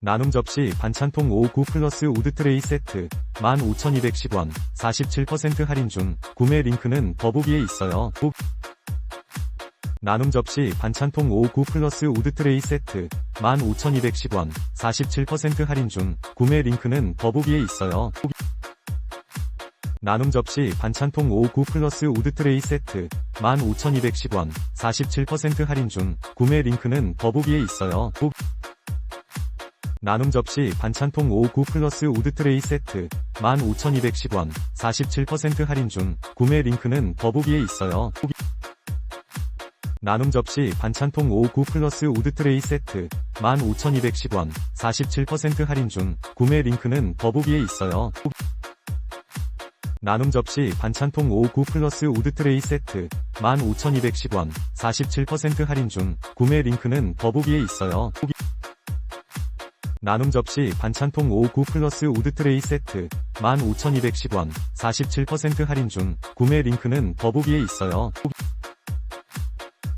나눔 접시 반찬통 59 플러스 우드 트레이 세트 15,210원 47% 할인 중 구매 링크는 더보기에 있어요. 꼭 나눔 접시 반찬통 59 플러스 우드 트레이 세트 15,210원 47% 할인 중 구매 링크는 더보기에 있어요. 꼭 나눔 접시 반찬통 59 플러스 우드 트레이 세트 15,210원 47% 할인 중 구매 링크는 더보기에 있어요. 꼭 나눔 접시 반찬통 59 플러스 우드 트레이 세트 15,210원 47% 할인 중 구매 링크는 더보기에 있어요. 꼭 나눔 접시 반찬통 59 플러스 우드 트레이 세트 15,210원 47% 할인 중 구매 링크는 더보기에 있어요. 꼭 나눔 접시 반찬통 59 플러스 우드 트레이 세트 15,210원 47% 할인 중 구매 링크는 더보기에 있어요. 꼭 나눔 접시 반찬통 59 플러스 우드 트레이 세트 15,210원 47% 할인 중 구매 링크는 더보기에 있어요. 꼭